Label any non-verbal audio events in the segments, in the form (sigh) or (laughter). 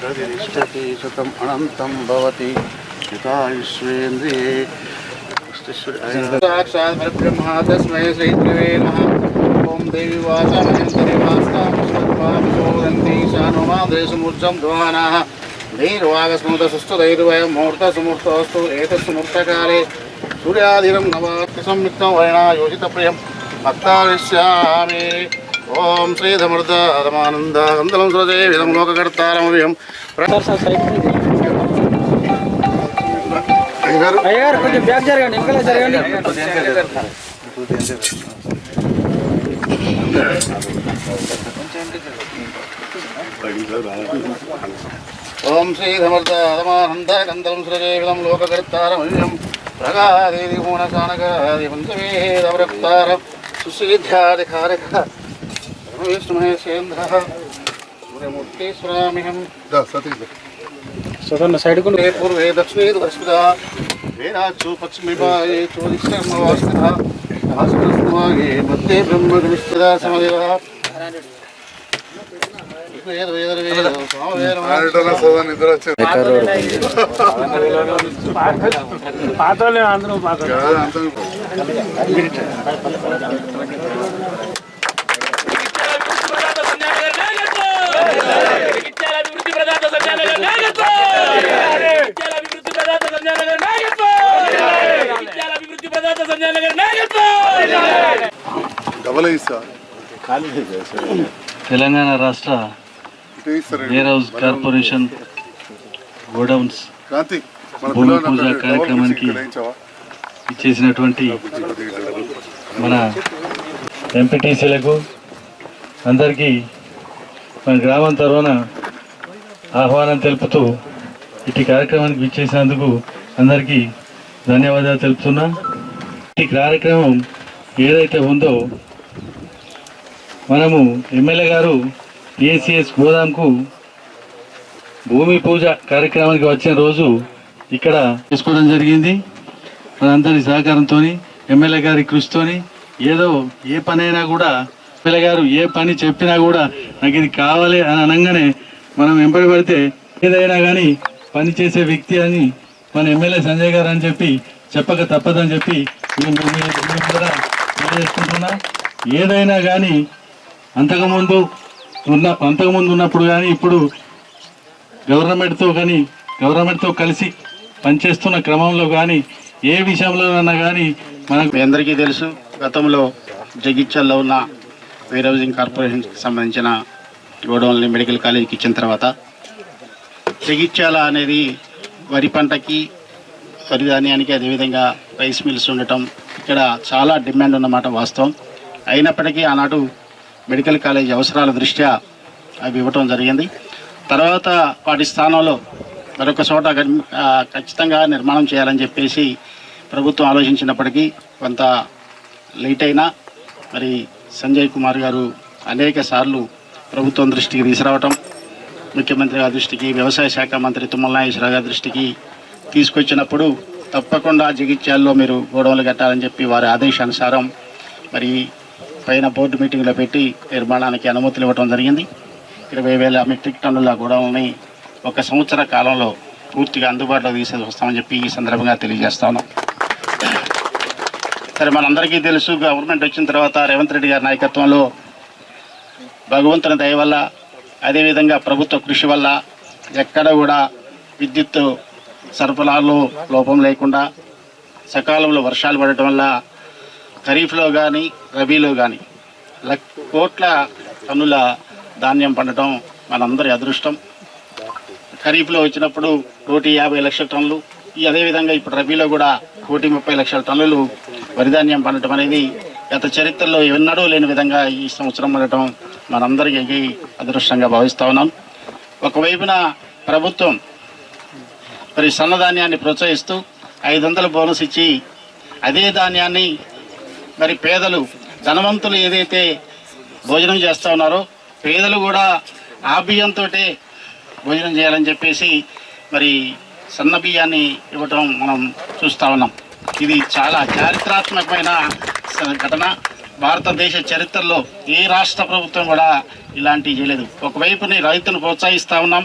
प्रतिष्ठति शतम् अनन्तं भवति युतायुष्वेन्द्रिये साक्षात् परब्रह्मा तस्मै श्रीत्रिवे नमः ॐ देवी वाचामयन्तरिवास्तामुष्मद्वाभिशोदन्ति शानुमादेशमूर्जं ध्वानाः धैर्वागस्मृतसुष्ठुधैर्वयं సూర్యాధిరం నవాప్తి సంయుక్తం వైణ యోజిత ప్రియం. భక్తావిశ్యామి ఓం శ్రీధమృత రమానంద గంధలం సురదే విధం లోకకర్తారమవ్యం అయ్యారు కొంచెం బ్యాక్ జరగండి వెనకాల జరగండి. ఓం శ్రీధమృత రమానంద గంధలం సురదే విధం లోకకర్తారమవ్యం. ప్రగాదేది మూలకానగాది పంచవేదవృక్తార సుశీధ్యాధికారిక పరమేశ్వమహేశేంద్ర సూర్యమూర్తీశ్వరామిహం సదన్న సైడ్కు పూర్వే దక్షిణే దర్శిత వేదాచు పశ్చిమిపాయే చోదిష్టం వాస్త మధ్యే బ్రహ్మ విశ్వదా సమయ పాతోళ్ళే అందరూ పాత డబల్ తెలంగాణ రాష్ట్ర వేర్ హౌస్ కార్పొరేషన్ గోడౌన్స్ భూమి పూజ కార్యక్రమానికి? ఇచ్చేసినటువంటి మన ఎంపీటీసీలకు అందరికీ మన గ్రామం తరఫున ఆహ్వానం తెలుపుతూ ఇటు కార్యక్రమానికి ఇచ్చేసినందుకు అందరికీ ధన్యవాదాలు తెలుపుతున్నా ఈ కార్యక్రమం ఏదైతే ఉందో మనము ఎమ్మెల్యే గారు ఏసీఎస్ గోదాంకు భూమి పూజ కార్యక్రమానికి వచ్చిన రోజు ఇక్కడ చేసుకోవడం జరిగింది. మనందరి సహకారంతో ఎమ్మెల్యే గారి కృషితోని ఏదో ఏ పనైనా కూడా ఎమ్మెల్యే గారు ఏ పని చెప్పినా కూడా నాకు ఇది కావాలి అని అనగానే మనం వెంబడి పడితే ఏదైనా కానీ పని చేసే వ్యక్తి అని మన ఎమ్మెల్యే సంజయ్ గారు అని చెప్పి చెప్పక తప్పదని చెప్పి నేను తెలియజేసుకుంటున్నా. ఏదైనా కానీ అంతకుముందు ఉన్న అంతకుముందు ఉన్నప్పుడు కానీ ఇప్పుడు గవర్నమెంట్తో కానీ గవర్నమెంట్తో కలిసి పనిచేస్తున్న క్రమంలో కానీ ఏ విషయంలోనన్నా కానీ మనకు అందరికీ తెలుసు గతంలో జగిత్యాల్లో ఉన్న వేర్ హౌసింగ్ కార్పొరేషన్కి సంబంధించిన గోడౌన్ని మెడికల్ కాలేజీకి ఇచ్చిన తర్వాత జగిత్యాల అనేది వరి పంటకి వరి ధాన్యానికి అదేవిధంగా రైస్ మిల్స్ ఉండటం ఇక్కడ చాలా డిమాండ్ ఉన్నమాట వాస్తవం. అయినప్పటికీ ఆనాడు మెడికల్ కాలేజ్ అవసరాల దృష్ట్యా అవి ఇవ్వటం జరిగింది. తర్వాత వాటి స్థానంలో మరొక చోట ఖచ్చితంగా నిర్మాణం చేయాలని చెప్పేసి ప్రభుత్వం ఆలోచించినప్పటికీ కొంత లేట్ అయినా మరి సంజయ్ కుమార్ గారు అనేక సార్లు ప్రభుత్వం దృష్టికి తీసుకురావటం ముఖ్యమంత్రి గారి దృష్టికి వ్యవసాయ శాఖ మంత్రి తుమ్మల నాగేశ్వరరావు గారి దృష్టికి తీసుకొచ్చినప్పుడు తప్పకుండా జగిత్యాల్లో మీరు గోడౌన్లు కట్టాలని చెప్పి వారి ఆదేశానుసారం మరి పైన బోర్డు మీటింగ్లో పెట్టి నిర్మాణానికి అనుమతులు ఇవ్వడం జరిగింది. ఇరవై వేల మెట్రిక్ టన్నుల గోడౌన్ని ఒక సంవత్సర కాలంలో పూర్తిగా అందుబాటులో తీసేది వస్తామని చెప్పి ఈ సందర్భంగా తెలియజేస్తాను. సరే మనందరికీ తెలుసు గవర్నమెంట్ వచ్చిన తర్వాత రేవంత్ రెడ్డి గారి నాయకత్వంలో భగవంతుని దయ వల్ల అదేవిధంగా ప్రభుత్వ కృషి వల్ల ఎక్కడ కూడా విద్యుత్ సరఫరాలో లోపం లేకుండా సకాలంలో వర్షాలు పడటం వల్ల ఖరీఫ్లో కానీ రబీలో కానీ లక్ కోట్ల టన్నుల ధాన్యం పండటం మనందరి అదృష్టం. ఖరీఫ్లో వచ్చినప్పుడు కోటి యాభై లక్షల టన్నులు ఈ అదేవిధంగా ఇప్పుడు రబీలో కూడా కోటి ముప్పై లక్షల టన్నులు వరిధాన్యం పండటం అనేది గత చరిత్రలో ఎన్నడూ లేని విధంగా ఈ సంవత్సరం ఉండటం మనందరికీ అదృష్టంగా భావిస్తూ ఉన్నాం. ఒకవైపున ప్రభుత్వం మరి సన్నధాన్యాన్ని ప్రోత్సహిస్తూ ఐదు వందల బోనస్ ఇచ్చి అదే ధాన్యాన్ని మరి పేదలు ధనవంతులు ఏదైతే భోజనం చేస్తూ ఉన్నారో పేదలు కూడా ఆ బియ్యంతో భోజనం చేయాలని చెప్పేసి మరి సన్న బియ్యాన్ని ఇవ్వటం మనం చూస్తూ ఉన్నాం. ఇది చాలా చారిత్రాత్మకమైన ఘటన. భారతదేశ చరిత్రలో ఏ రాష్ట్ర ప్రభుత్వం కూడా ఇలాంటివి చేయలేదు. ఒకవైపుని రైతును ప్రోత్సహిస్తూ ఉన్నాం.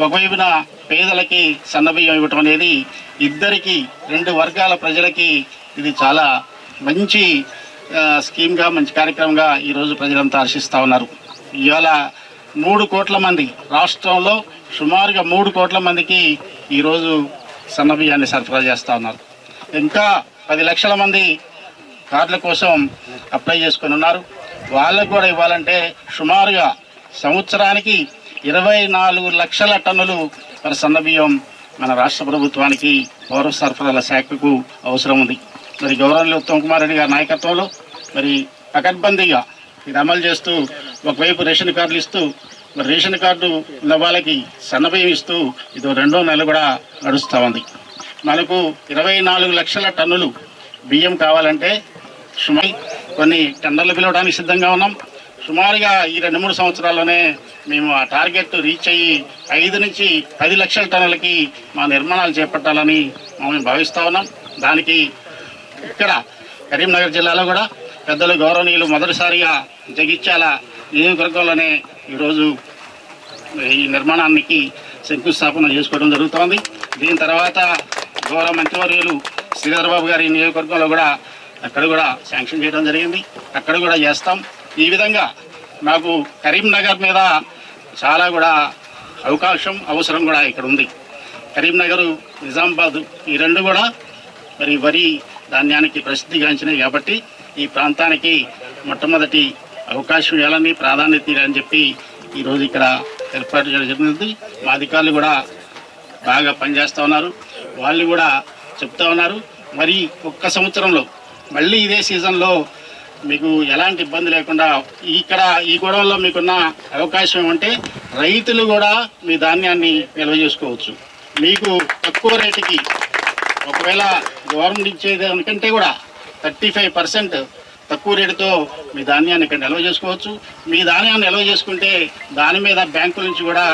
ఒకవైపున పేదలకి సన్నబియ్యం ఇవ్వటం అనేది ఇద్దరికి రెండు వర్గాల ప్రజలకి ఇది చాలా మంచి స్కీమ్గా మంచి కార్యక్రమంగా ఈరోజు ప్రజలంతా హర్షిస్తూ ఉన్నారు. ఇవాళ మూడు కోట్ల మంది రాష్ట్రంలో సుమారుగా మూడు కోట్ల మందికి ఈరోజు సన్నబియ్యాన్ని సరఫరా చేస్తూ ఉన్నారు. ఇంకా పది లక్షల మంది కార్డుల కోసం అప్లై చేసుకొని ఉన్నారు. వాళ్ళకు కూడా ఇవ్వాలంటే సుమారుగా సంవత్సరానికి ఇరవై నాలుగు లక్షల టన్నులు మరి సన్నబియ్యం మన రాష్ట్ర ప్రభుత్వానికి పౌర సరఫరాల శాఖకు అవసరం ఉంది. మరి గౌరవనీయులు ఉత్తమ్ కుమార్ రెడ్డి గారి నాయకత్వంలో మరి పకడ్బందీగా ఇది అమలు చేస్తూ ఒకవైపు రేషన్ కార్డులు ఇస్తూ మరి రేషన్ కార్డు ఉన్న వాళ్ళకి సన్నబియ్యం ఇస్తూ ఇది రెండో నెల కూడా నడుస్తూ ఉంది. మనకు ఇరవై నాలుగు లక్షల టన్నులు బియ్యం కావాలంటే సుమారు కొన్ని టెండర్లు పిలవడానికి సిద్ధంగా ఉన్నాం. సుమారుగా ఈ రెండు మూడు సంవత్సరాల్లోనే మేము ఆ టార్గెట్ రీచ్ అయ్యి ఐదు నుంచి పది లక్షల టన్నులకి మా నిర్మాణాలు చేపట్టాలని మేము భావిస్తూ ఉన్నాం. దానికి ఇక్కడ కరీంనగర్ జిల్లాలో కూడా పెద్దలు గౌరవనీయులు మొదటిసారిగా జగిత్యాల నియోజకవర్గంలోనే ఈరోజు ఈ నిర్మాణానికి శంకుస్థాపన చేసుకోవడం జరుగుతోంది. దీని తర్వాత గౌరవ మంత్రివర్యులు శ్రీధరబాబు గారి నియోజకవర్గంలో కూడా అక్కడ కూడా శాంక్షన్ చేయడం జరిగింది. అక్కడ కూడా చేస్తాం. ఈ విధంగా నాకు కరీంనగర్ మీద చాలా కూడా అవకాశం అవసరం కూడా ఇక్కడ ఉంది. కరీంనగర్ నిజామాబాద్ ఈ రెండు కూడా మరి వరి ధాన్యానికి ప్రసిద్ధిగాంచినవి కాబట్టి ఈ ప్రాంతానికి మొట్టమొదటి అవకాశం ఇవ్వాలని ప్రాధాన్యత ఇవ్వాలని చెప్పి ఈరోజు ఇక్కడ ఏర్పాటు చేయడం జరిగింది. మా అధికారులు కూడా బాగా పనిచేస్తూ ఉన్నారు. వాళ్ళు కూడా చెప్తా ఉన్నారు. మరి ఒక్క సంవత్సరంలో మళ్ళీ ఇదే సీజన్లో మీకు ఎలాంటి ఇబ్బంది లేకుండా ఇక్కడ ఈ గొడవల్లో మీకున్న అవకాశం ఏమంటే రైతులు కూడా మీ ధాన్యాన్ని నిల్వ చేసుకోవచ్చు. మీకు తక్కువ రేటుకి ఒకవేళ గవర్నమెంట్ ఇచ్చేదానికంటే కూడా థర్టీ ఫైవ్ పర్సెంట్ తక్కువ రేటుతో మీ ధాన్యాన్ని ఇక్కడ నిల్వ చేసుకోవచ్చు. మీ ధాన్యాన్ని నిల్వ చేసుకుంటే దాని మీద బ్యాంకుల నుంచి కూడా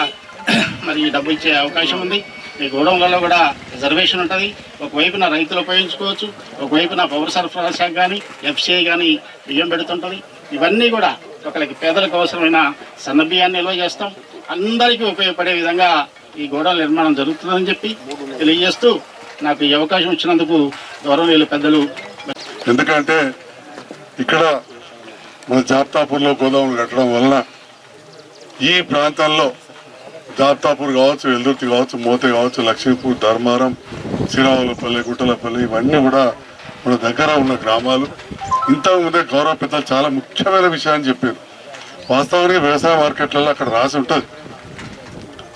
(clears throat) మరి డబ్బు ఇచ్చే అవకాశం ఉంది. మీ గోడౌన్లలో కూడా రిజర్వేషన్ ఉంటుంది. ఒకవైపున రైతులు ఉపయోగించుకోవచ్చు. ఒకవైపున పౌర సరఫరా శాఖ కానీ ఎఫ్సిఐ కానీ బియ్యం పెడుతుంటుంది. ఇవన్నీ కూడా ఒకరికి పేదలకు అవసరమైన సన్న బియ్యాన్ని నిల్వ చేస్తాం. అందరికీ ఉపయోగపడే విధంగా ఈ గోడౌన్ నిర్మాణం జరుగుతుందని చెప్పి తెలియజేస్తూ నాకు ఈ అవకాశం ఇచ్చినందుకు గౌరవనీయులు పెద్దలు ఎందుకంటే ఇక్కడ మన జాప్తాపూర్లో గోదాములు కట్టడం వలన ఈ ప్రాంతాల్లో జాప్తాపూర్ కావచ్చు వెల్దుర్తి కావచ్చు మోతే కావచ్చు లక్ష్మీపూర్ ధర్మారం శ్రీరావులపల్లి గుట్టలపల్లి ఇవన్నీ కూడా మన దగ్గర ఉన్న గ్రామాలు. ఇంతకుముందే గౌరవ పెద్దలు చాలా ముఖ్యమైన విషయాన్ని చెప్పారు. వాస్తవానికి వ్యవసాయ మార్కెట్లలో అక్కడ రాసి ఉంటుంది.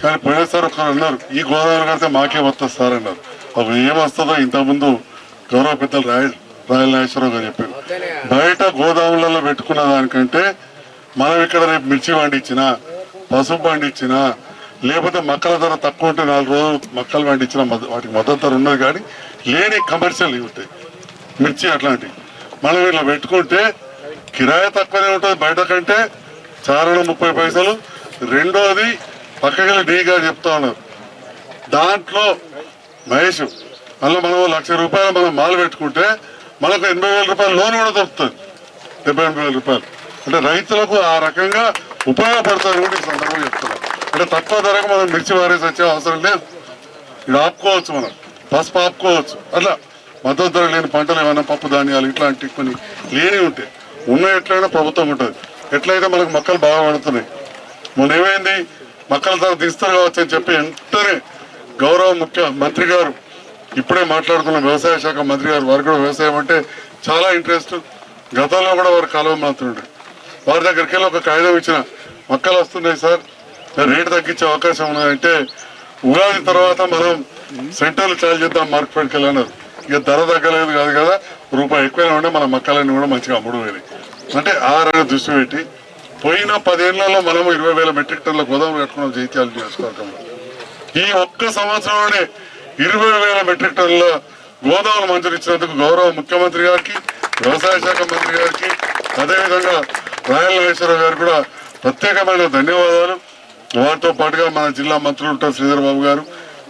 కానీ పోయినసారి ఒకరు అన్నారు ఈ గోదావరి కడితే మాకే వస్తుంది సార్ అన్నారు. అవి ఏమొస్తుందో ఇంతకుముందు గౌరవ పెద్దలు రాయల్ రాయల నాగేశ్వరరావు గారు చెప్పారు. బయట గోదాములలో పెట్టుకున్న దానికంటే మనం ఇక్కడ రేపు మిర్చి పండించినా పసుపు పండించినా లేకపోతే మక్కల ధర తక్కువ ఉంటే నాలుగు రోజులు మక్కలు పండించిన వాటికి మద్దతు ధర ఉన్నది కానీ లేని కమర్షియల్ ఇవి ఉంటాయి. మిర్చి అట్లాంటివి. మనం ఇట్లా పెట్టుకుంటే కిరాయి తక్కువనే ఉంటుంది బయట కంటే. చారణ ముప్పై పైసలు. రెండోది పక్కకెళ్ళి డీగా చెప్తా ఉన్నారు. దాంట్లో మహేష్ మళ్ళీ మనం లక్ష రూపాయలు మనం మాలు పెట్టుకుంటే మనకు ఎనభై వేల రూపాయలు లోన్ కూడా దొరుకుతుంది. డెబ్బై ఎనభై వేల రూపాయలు. అంటే రైతులకు ఆ రకంగా ఉపయోగపడతారు కూడా ఈ సందర్భంగా చెప్తున్నాం. అంటే తక్కువ ధరకు మనం మిర్చి వారేసి వచ్చే అవసరం లేదు. ఇది ఆపుకోవచ్చు మనం. పసుపు ఆపుకోవచ్చు. అట్లా మద్దతు ధర లేని పంటలు ఏమైనా పప్పు ధాన్యాలు ఇట్లాంటి కొన్ని లేని ఉంటాయి ఉన్న ఎట్లయినా ప్రభుత్వం ఉంటుంది. ఎట్లయితే మనకు మొక్కలు బాగా పడుతున్నాయి. మొన్న ఏమైంది? మొక్కల ధర తీస్తారు కావచ్చు అని చెప్పి వెంటనే గౌరవ ముఖ్య మంత్రి గారు ఇప్పుడే మాట్లాడుతున్న వ్యవసాయ శాఖ మంత్రి గారు వారు కూడా వ్యవసాయం అంటే చాలా ఇంట్రెస్ట్ గతంలో కూడా వారు కాలువ మాత్రుండే వారి దగ్గరికి వెళ్ళి ఒక కాగితం ఇచ్చిన మొక్కలు వస్తున్నాయి సార్ రేటు తగ్గించే అవకాశం ఉన్నదంటే ఉగాది తర్వాత మనం సెంటర్లు చాలు చేద్దాం మార్కెట్కి వెళ్ళన్నారు ఇక ధర తగ్గలేదు కాదు కదా రూపాయి ఎక్కువైనా ఉంటే మన మొక్కలన్నీ కూడా మంచిగా అమ్ముడు అంటే ఆ రేటు దృష్టి పెట్టి పోయిన పదేళ్ళలో మనం ఇరవై వేల మెట్రిక్ టన్నుల గోదావరి కట్టుకున్నాం జైత్యాలు నియోజకవర్గంలో. ఈ ఒక్క సంవత్సరంలోనే ఇరవై వేల మెట్రిక్ టన్నుల గోదావరి మంజూరు ఇచ్చినందుకు గౌరవ ముఖ్యమంత్రి గారికి వ్యవసాయ శాఖ మంత్రి గారికి అదేవిధంగా రాయల నాగేశ్వరరావు గారు కూడా ప్రత్యేకమైన ధన్యవాదాలు. వారితో పాటుగా మన జిల్లా మంత్రులు ఉంటారు శ్రీధర్ బాబు గారు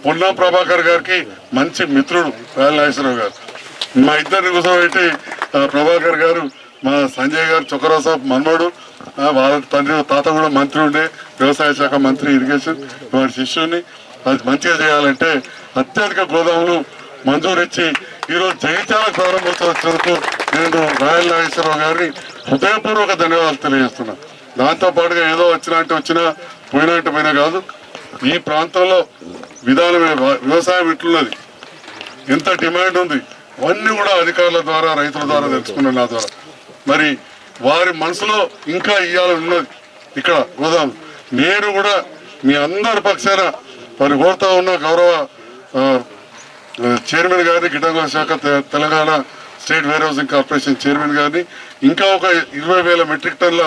పొన్నా ప్రభాకర్ గారికి మంచి మిత్రుడు రాయల నాగేశ్వరరావు గారు. మా ఇద్దరిని కూర్చోబెట్టి ఆ, ప్రభాకర్ గారు మా సంజయ్ గారు చొక్కరావు మన్మడు వాళ్ళ తండ్రి తాత కూడా మంత్రి ఉండే వ్యవసాయ శాఖ మంత్రి ఇరిగేషన్ వారి శిష్యుని అది మంచిగా చేయాలంటే అత్యధిక గోదాములు మంజూరిచ్చి ఈరోజు జగిత్యాల ప్రారంభోత్సవం నేను రాయల్ నాగేశ్వరరావు గారిని హృదయపూర్వక ధన్యవాదాలు తెలియజేస్తున్నా. దాంతోపాటుగా ఏదో వచ్చినట్టు వచ్చినా పోయినట్టు పోయినా కాదు ఈ ప్రాంతంలో విధానమే వ్యవసాయం ఇట్లున్నది. ఎంత డిమాండ్ ఉంది. అవన్నీ కూడా అధికారుల ద్వారా రైతుల ద్వారా తెలుసుకున్నాను నా ద్వారా. మరి వారి మనసులో ఇంకా ఇవ్వాలని ఉన్నది ఇక్కడ గోదాం నేను కూడా మీ అందరి పక్షాన మరి కోరుతా ఉన్న గౌరవ చైర్మన్ గారిని గిడ్డంగుల శాఖ తె- Telangana state warehousing corporation chairman గారిని ఇంకా ఒక ఇరవై వేల మెట్రిక్ టన్ల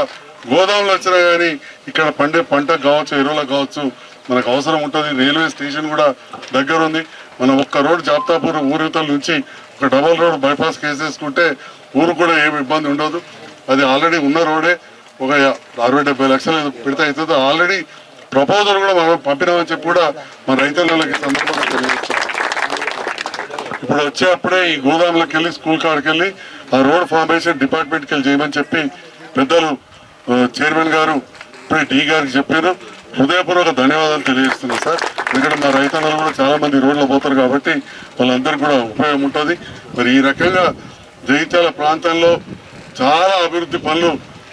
గోదాములు వచ్చినా కానీ ఇక్కడ పండే పంట కావచ్చు ఎరువులకు కావచ్చు మనకు అవసరం ఉంటుంది. రైల్వే స్టేషన్ కూడా దగ్గర ఉంది. మనం ఒక్క రోడ్ జాప్తాపూర్ ఊరితల నుంచి ఒక డబల్ రోడ్ బైపాస్ కేసేసుకుంటే ఊరు కూడా ఏమి ఇబ్బంది ఉండదు. అది ఆల్రెడీ ఉన్న రోడే. ఒక అరవై డెబ్బై లక్షలు పెడితే అవుతుంది ఆల్రెడీ ప్రపోజల్ కూడా మనం పంపినామని చెప్పి కూడా మన రైతులకి సందర్భంగా తెలియజేస్తాం. ఇప్పుడు వచ్చేప్పుడే ఈ గోదాంలోకి వెళ్ళి స్కూల్ కాడికి వెళ్ళి ఆ రోడ్ ఫార్మేషన్ డిపార్ట్మెంట్కి వెళ్ళి చేయమని చెప్పి పెద్దలు చైర్మన్ గారు ఇప్పుడే డి గారికి చెప్పారు. హృదయపూర్వక ధన్యవాదాలు తెలియజేస్తున్నాను సార్. ఎందుకంటే మా రైతన్నలు కూడా చాలా మంది రోడ్లో పోతారు కాబట్టి వాళ్ళందరికీ కూడా ఉపయోగం ఉంటుంది. మరి ఈ రకంగా జగిత్యాల ప్రాంతంలో చాలా అభివృద్ధి పనులు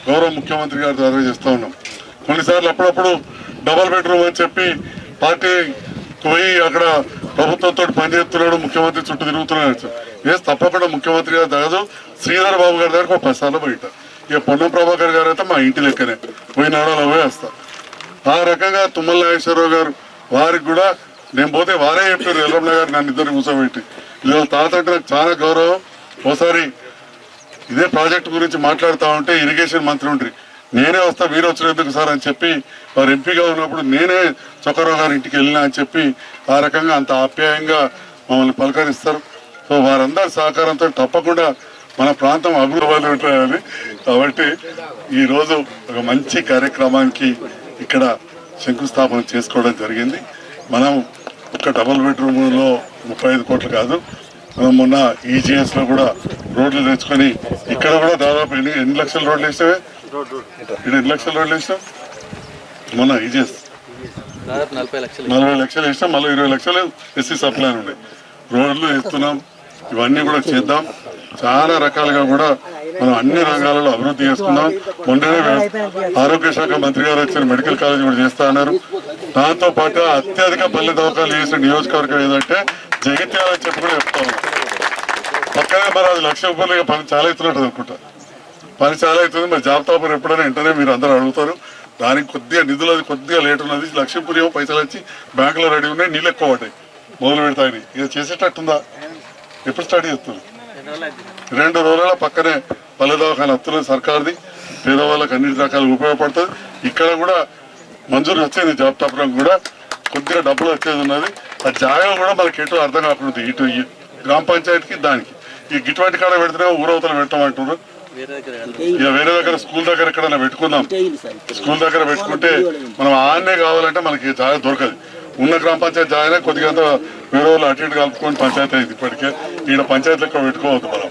గౌరవ ముఖ్యమంత్రి గారి ద్వారా చేస్తూ ఉన్నాం. కొన్నిసార్లు అప్పుడప్పుడు డబల్ బెడ్రూమ్ అని చెప్పి పార్టీ పోయి అక్కడ ప్రభుత్వంతో పనిచేస్తున్నాడు ముఖ్యమంత్రి చుట్టూ తిరుగుతున్నాడు. ఏ తప్పకుండా ముఖ్యమంత్రి గారు కాదు శ్రీధర్ బాబు గారి దగ్గర ఒక పది బయట ఇక పొన్నం ప్రభాకర్ గారు అయితే మా ఇంటి లెక్కనే. పోయినాడో అవే వస్తా. ఆ రకంగా తుమ్మల నాగేశ్వరరావు గారు వారికి కూడా నేను పోతే వారే చెప్పారు ఎల్లమ్మ గారు నన్ను ఇద్దరు కూర్చోబెట్టి. ఇలా తాత అంటే నాకు చాలా గౌరవం. ఒకసారి ఇదే ప్రాజెక్ట్ గురించి మాట్లాడుతూ ఉంటే ఇరిగేషన్ మంత్రి ఉంటుంది నేనే వస్తా మీరు వచ్చినందుకు సార్ అని చెప్పి వారు ఎంపీగా ఉన్నప్పుడు నేనే చొక్కరావు గారి ఇంటికి వెళ్ళినా అని చెప్పి ఆ రకంగా అంత ఆప్యాయంగా మమ్మల్ని పలకరిస్తారు. సో వారందరి సహకారంతో తప్పకుండా మన ప్రాంతం అభివృద్ధి ఉంటాయని కాబట్టి ఈరోజు ఒక మంచి కార్యక్రమానికి ఇక్కడ శంకుస్థాపన చేసుకోవడం జరిగింది. మనం ఒక డబుల్ బెడ్రూమ్లో ముప్పై ఐదు కోట్లు కాదు మనం మొన్న ఈజీఎస్లో కూడా రోడ్లు తెచ్చుకొని ఇక్కడ కూడా దాదాపు ఎన్ని ఎన్ని లక్షల రోడ్లు వేసేవే? ఇక్కడ ఎన్ని లక్షల రోడ్లు వేసాం మొన్న ఈజీఎస్ నలభై లక్షలు. వేసాం మళ్ళీ ఇరవై లక్షలు ఎస్సీ సప్లై ఉన్నాయి రోడ్లు వేస్తున్నాం ఇవన్నీ కూడా చేద్దాం. చాలా రకాలుగా కూడా మనం అన్ని రంగాలలో అభివృద్ధి చేసుకుందాం. మొన్ననే ఆరోగ్య శాఖ మంత్రి గారు వచ్చిన మెడికల్ కాలేజ్ కూడా చేస్తా అన్నారు. దాంతో పాటు అత్యధిక పల్లె దవాఖాలు చేసిన నియోజకవర్గం ఏదంటే జగిత్యాల అని చెప్పి కూడా చెప్తా ఉన్నాం. పక్కనే మరి అది లక్ష రూపాయలు పని చాలా అవుతున్నట్టు అనుకుంటా. పని చాలా అవుతుంది. మరి జాబితాపూర్ ఎప్పుడైనా వెంటనే మీరు అందరూ అడుగుతారు. దానికి కొద్దిగా నిధులు అది కొద్దిగా లేట్ ఉన్నది. లక్ష్మీపూర్ ఏమో పైసలు వచ్చి బ్యాంకులో రెడీ ఉన్నాయి. నీళ్ళు ఎక్కువ పడ్డాయి. మొదలు పెడతాయని. ఇది చేసేటట్టుందా? ఎప్పుడు స్టార్ట్ చేస్తుంది రెండు రోజుల పక్కనే పల్లె దవాఖాన వస్తున్నది సర్కార్ది. పేదవాళ్ళకి అన్ని రకాలు ఉపయోగపడుతుంది. ఇక్కడ కూడా మంజూరు వచ్చేది జాబ్ టాపరం కూడా. కొద్దిగా డబ్బులు వచ్చేది ఉన్నది. ఆ జాగా కూడా మనకి ఎటు అర్థం కాకుండా ఇటు ఈ గ్రామ పంచాయతీకి దానికి. ఈ గిటువంటి కాడ పెడితేనే ఊరవతల పెట్టడం అంటున్నారు వేరే దగ్గర స్కూల్ దగ్గర ఎక్కడైనా పెట్టుకుందాం. స్కూల్ దగ్గర పెట్టుకుంటే మనం ఆన్నే కావాలంటే మనకి జాగా దొరకదు. ఉన్న గ్రామ పంచాయతీ జాగానే కొద్దిగా వేరే వాళ్ళు అటు ఇటు కలుపుకొని పంచాయతీ అయింది ఇప్పటికే. ఈడ పంచాయతీ లెక్క పెట్టుకోవద్దు మనం.